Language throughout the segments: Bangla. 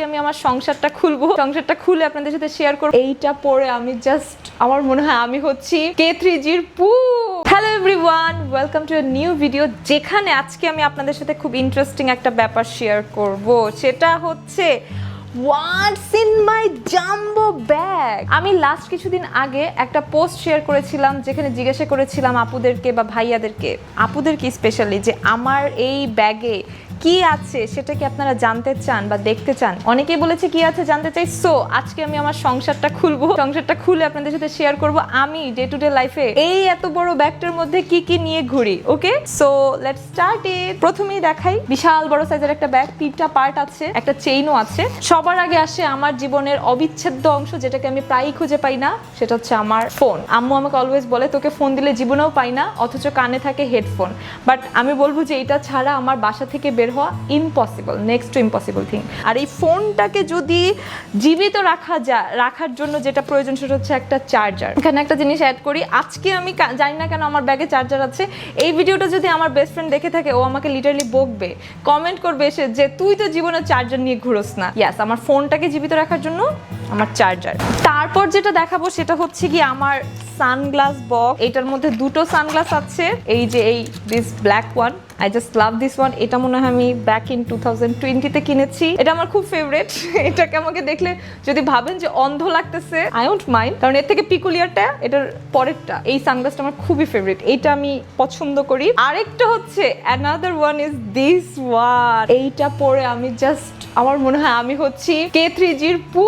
আমি আমার সংসারটা খুলবো। সংসারটা খুলে আপনাদের সাথে শেয়ার করব। এইটা পরে আমি জাস্ট আমার মনে হয় আমি হচ্ছি কে থ্রি জির পু। Hello everyone welcome to new video যেখানে আজকে আমি আপনাদের সাথে খুব ইন্টারেস্টিং একটা ব্যাপার শেয়ার করব। সেটা হচ্ছে what's in my jumbo bag আমি লাস্ট কিছুদিন আগে একটা পোস্ট শেয়ার করেছিলাম, যেখানে জিজ্ঞাসা করেছিলাম আপুদেরকে বা ভাইয়াদেরকে। আপুদেরকে স্পেশালি যে আমার এই ব্যাগে কি আছে সেটা কি আপনারা জানতে চান বা দেখতে চান? অনেকেই বলেছে কি আছে জানতে চাই। সো আজকে আমি আমার সংসারটা খুলবো। সংসারটা খুলে আপনাদের সাথে শেয়ার করব আমি ডে টু ডে লাইফে এই এত বড় ব্যাগটার মধ্যে কি কি নিয়ে ঘুরি okay so let start it প্রথমেই দেখাই, বিশাল বড় সাইজের একটা ব্যাগ তিনটা পার্ট আছে, একটা চেইনও আছে। সবার আগে আসে আমার জীবনের অবিচ্ছেদ্য অংশ, যেটাকে আমি প্রায়ই খুঁজে পাই না, সেটা হচ্ছে আমার ফোন আম্মু আমাকে অলওয়েজ বলে, তোকে ফোন দিলে জীবনেও পাই না, অথচ কানে থাকে হেডফোন বাট আমি বলব যে এটা ছাড়া আমার বাসা থেকে বের হওয়া impossible next to impossible thing আর এই ফোনটাকে যদি জীবিত রাখা যা, রাখার জন্য যেটা প্রয়োজন সেটা হচ্ছে একটা চার্জার এখানে একটা জিনিস অ্যাড করি, আজকে আমি জানি না কেন আমার ব্যাগে চার্জার আছে। এই ভিডিওটা যদি আমার বেস্ট ফ্রেন্ড দেখে থাকে, ও আমাকে লিটারলি বকবে কমেন্ট করবে এসে যে, তুই তো জীবনে চার্জার নিয়ে ঘুরোস না। ইয়াস আমার ফোনটাকে জীবিত রাখার জন্য আমার চার্জার। তারপর যেটা দেখাবো সেটা হচ্ছে কি আমার সানগ্লাস বক্স। এটার মধ্যে দুটো সানগ্লাস আছে। এই যে এই this black one I just love this one এটা মনে হয় আমি ব্যাক ইন টু থাউজেন্ড টোয়েন্টিতে কিনেছি। এটা আমার খুব ফেভারেট এটাকে আমাকে দেখলে যদি ভাবেন যে অন্ধ লাগতেছে আই ডোন্ট মাইন্ড কারণ এর থেকে পিকুলিয়ারটা এটার পরেরটা, এই সানগ্লাসটা আমার খুবই ফেভারিট এইটা আমি পছন্দ করি। আরেকটা হচ্ছে another one is this one এইটা পরে আমি জাস্ট আমার মনে হয় আমি হচ্ছি কে থ্রি জির পু।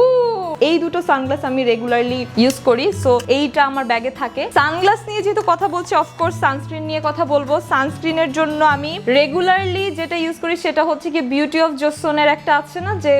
এই দুটো সানগ্লাস আমি রেগুলারলি ইউজ করি সো এইটা আমার ব্যাগে থাকে। সানগ্লাস নিয়ে যেহেতু কথা বলছি অফকোর্স সানস্ক্রিন নিয়ে কথা বলব। সানস্ক্রিনের জন্য আমি রেগুলারলি যেটা ইউজ করি সেটা হচ্ছে কি বিউটি অফ জোসনের একটা আছে না, যে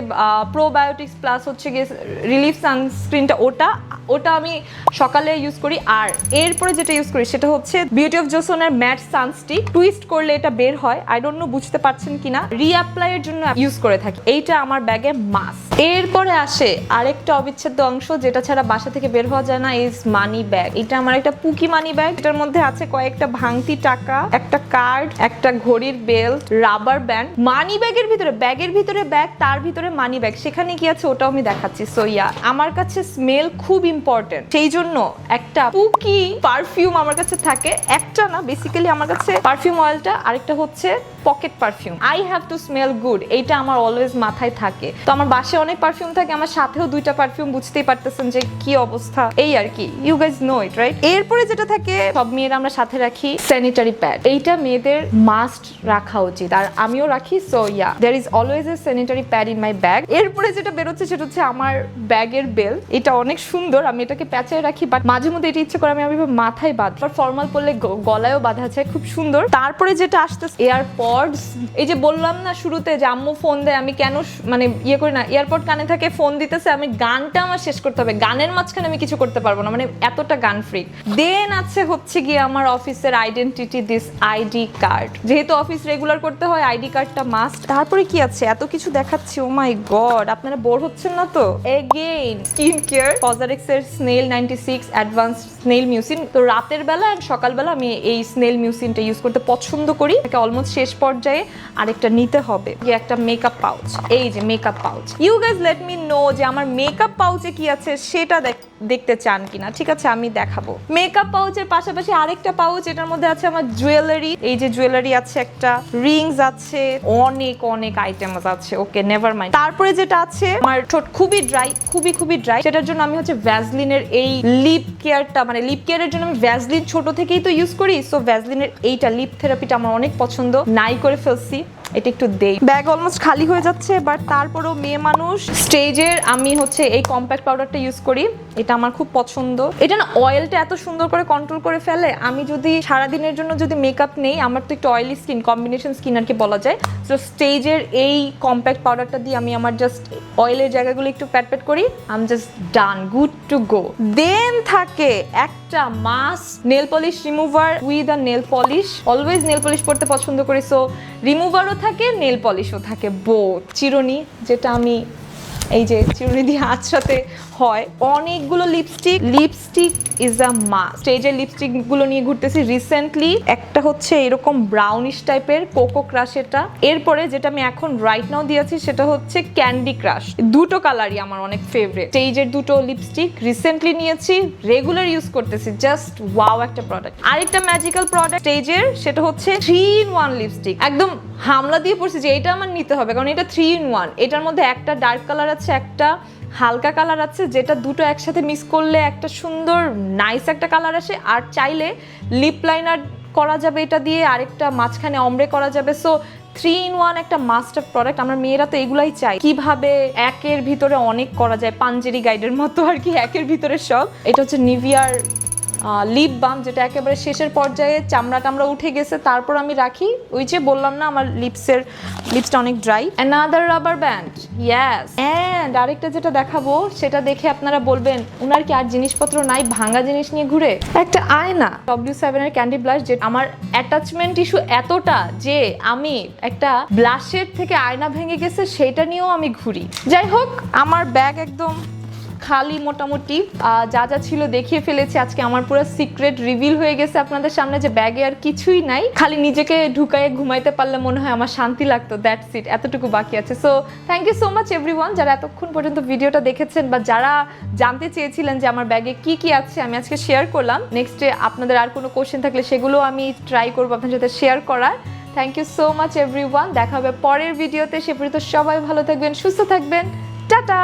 প্রোবায়োটিক্স প্লাস হচ্ছে গিয়ে রিলিফ সানস্ক্রিনটা ওটা ওটা আমি সকালে ইউজ করি। আর এরপরে যেটা ইউজ করি সেটা হচ্ছে বিউটি অফ জোসনের ম্যাট সানস্টিক টুইস্ট করলে এটা বের হয়। আই ডোন্ট নো বুঝতে পারছেন কিনা? রিঅ্যাপ্লাইয়ের জন্য ইউজ করে থাকি। এইটা আমার ব্যাগে মাস্ক এরপরে আসে আরেকটা অবিচ্ছেদ্য অংশ যেটা ছাড়া বাসা থেকে বের হওয়া যায় না ইজ মানি ব্যাগ এটা আমার একটা পুকি মানি ব্যাগ এটার মধ্যে আছে কয়েকটা ভাঙতি টাকা, একটা কার্ড একটা ঘড়ির বেল্ট রাবার ব্যান্ড মানি ব্যাগের ভিতরে ব্যাগের ভিতরে ব্যাগ তার ভিতরে মানি ব্যাগ সেখানে কি আছে ওটাও আমি দেখাচ্ছি। সো ইয়া আমার কাছে স্মেল খুব ইম্পর্টেন্ট সেই জন্য একটা পুকি পারফিউম আমার কাছে থাকে। একটা না বেসিক্যালি আমার কাছে পারফিউম অয়েলটা আরেকটা হচ্ছে pocket perfume I have to smell good এইটা আমার অলওয়েজ মাথায় থাকে। তো আমার বাসায় অনেক পারফিউম থাকে, আমার সাথেও দুইটা পারফিউম বুঝতেই পারতেছেন যে কি অবস্থা। এই আর কি you guys know it right এরপরে যেটা থাকে, সব মেয়েরা আমরা সাথে রাখি স্যানিটারি প্যাড এইটা মেয়েদের মাস্ট রাখা উচিত, আর আমিও রাখি so yeah there is always a sanitary pad in my bag এরপরে যেটা বেরোচ্ছে সেটা হচ্ছে আমার ব্যাগের বেল এটা অনেক সুন্দর, আমি এটাকে প্যাচায় রাখি বাট মাঝে মধ্যে এটা ইচ্ছে করে আমি আমি মাথায় বাঁধ। বা ফর্মাল পরলে গলায়ও বাঁধা যায়, খুব সুন্দর। তারপরে যেটা আসতেছে, এয়ারপডস। এই যে বললাম না শুরুতে যে আম্মু ফোন দেয়, আমি কেন শ- মানে ইয়ে করি না এয়ারপড কানে থাকে, ফোন দিতেছে, আমি গানটা আমার শেষ করতে হবে। গানের মাঝখানে আমি কিছু করতে পারব না মানে এতটা গান ফ্রি দেন আছে হচ্ছে গিয়ে আমার অফিসের আইডেন্টিটি দিস আইডি কার্ড যেহেতু অফিস রেগুলার করতে হয় আইডি কার্ডটা মাস্ট তারপরে কি আছে? এত কিছু দেখাচ্ছি ও মাই গড আপনারা বোর হচ্ছেন না তো? এগেইন স্কিন কেয়ার পজারেক্স এর snail ninety six advance snail mucin তো রাতের বেলা আর সকালবেলা আমি এই স্নেল মিউসিনটা ইউজ করতে পছন্দ করি। অলমোস্ট শেষ পর্যায়ে আরেকটা নিতে হবে। একটা মেকআপ পাউচ এই যে makeup pouch you guys let me know যে আমার মেকআপ পাউচে কি আছে সেটা দেখ- দেখতে চান কিনা। ঠিক আছে, আমি দেখাবো। মেকআপ পাউচের পাশাপাশি আরেকটা পাউচ এটার মধ্যে আছে আমার জুয়েলারি এই যে জুয়েলারি আছে একটা রিংস আছে, অনেক অনেক আইটেম আছে। ওকে নেভার মাইন্ড তারপরে যেটা আছে, আমার ঠোঁট খুবই ড্রাই খুবই খুবই ড্রাই সেটার জন্য আমি হচ্ছে ভ্যাসলিনের এই লিপ কেয়ারটা মানে লিপ কেয়ারের জন্য আমি ভ্যাসলিন ছোট থেকেই তো ইউজ করি। সো ভ্যাসলিনের এইটা লিপ থেরাপিটা আমার অনেক পছন্দ। নাই করে ফেলছি। এটা একটু দেই। ব্যাগ অলমোস্ট খালি হয়ে যাচ্ছে বাট তারপরও মেয়ে মানুষ, স্টেজের আমি হচ্ছে এই কম্প্যাক্ট পাউডারটা ইউজ করি। এটা আমার খুব পছন্দ। এটা না অয়েলটা এত সুন্দর করে কন্ট্রোল করে ফেলে, আমি যদি সারাদিনের জন্য যদি মেকআপ নেই, আমার তো একটু অয়েলি স্কিন কম্বিনেশন স্কিন আর কি বলা যায়। তো স্টেজের এই কম্প্যাক্ট পাউডারটা দিয়ে আমি আমার জাস্ট অয়েলের জায়গাগুলো একটু প্যাট প্যাট করি। আম just done good to go then থাকে একটা must nail polish remover with a nail polish always nail polish পরতে পছন্দ করি সো রিমুভারও থাকে নেল পলিশও থাকে বোথ চিরুনি যেটা আমি এই যে চিরুনি দিয়ে আঁচড়াতে হয়, অনেকগুলো lipstick lipstick is a must স্টেজের লিপস্টিকগুলো নিয়ে ঘুরতেছি রিসেন্টলি একটা হচ্ছে এরকম ব্রাউনিশ টাইপের কোকো ক্রাশ এটা। এরপরে যেটা আমি এখন রাইট নাও দিয়েছি, সেটা হচ্ছে ক্যান্ডি ক্রাশ দুটো কালারই আমার অনেক ফেভারিট স্টেজের দুটো লিপস্টিক রিসেন্টলি নিয়েছি রেগুলার ইউজ করতেছি। জাস্ট ওয়াও একটা প্রোডাক্ট আরেকটা ম্যাজিক্যাল প্রোডাক্ট স্টেজের সেটা হচ্ছে থ্রি ইন ওয়ান লিপস্টিক একদম হামলা দিয়ে পড়ছি যে এটা আমার নিতে হবে, কারণ এটা থ্রি ইন ওয়ান এটার মধ্যে একটা ডার্ক কালার আছে একটা হালকা কালার আছে, যেটা দুটো একসাথে মিক্স করলে একটা সুন্দর নাইস একটা কালার আসে। আর চাইলে লিপ লাইনার করা যাবে এটা দিয়ে, আরেকটা মাঝখানে অমরে করা যাবে। সো থ্রি ইন ওয়ান একটা মাস্টার প্রোডাক্ট আমরা মেয়েরা তো এগুলাই চাই। কীভাবে একের ভিতরে অনেক করা যায়, পাঞ্জেরি গাইডের মতো আর কি, একের ভিতরে সব। এটা হচ্ছে নিভিয়ার লিপ বাম যেটা একেবারে শেষের পর্যায়ে চামড়া টামড়া উঠে গেছে, তারপর আমি রাখি। ওই যে বললাম না, আমার লিপসের লিপসটা অনেক dry another rubber band yes and আরেকটা যেটা দেখাবো, সেটা দেখে আপনারা বলবেন, উনার কি আর জিনিসপত্র নাই? ভাঙা জিনিস নিয়ে ঘুরে? একটা আয়না ডব্লিউ সেভেনের ক্যান্ডি ব্লাশ যে আমার অ্যাটাচমেন্ট ইস্যু এতটা যে আমি একটা ব্লাশের থেকে আয়না ভেঙে গেছে, সেটা নিয়েও আমি ঘুরি। যাই হোক, আমার ব্যাগ একদম খালি মোটামুটি যা যা ছিল দেখিয়ে ফেলেছি। আজকে আমার পুরো সিক্রেট রিভিল হয়ে গেছে আপনাদের সামনে যে ব্যাগে আর কিছুই নাই। খালি নিজেকে ঢুকায়ে ঘুমাইতে পারলে মনে হয় আমার শান্তি লাগতো দ্যাটস ইট এতটুকু বাকি আছে। So thank you so much everyone যারা এতক্ষণ পর্যন্ত ভিডিওটা দেখেছেন বা যারা জানতে চেয়েছিলেন যে আমার ব্যাগে কি কি আছে, আমি আজকে শেয়ার করলাম। নেক্সটে আপনাদের আর কোনো কোশ্চেন থাকলে সেগুলো আমি ট্রাই করব আপনাদের সাথে শেয়ার করার। Thank you so much everyone দেখা হবে পরের ভিডিওতে সে পর্যন্ত সবাই ভালো থাকবেন, সুস্থ থাকবেন। টাটা!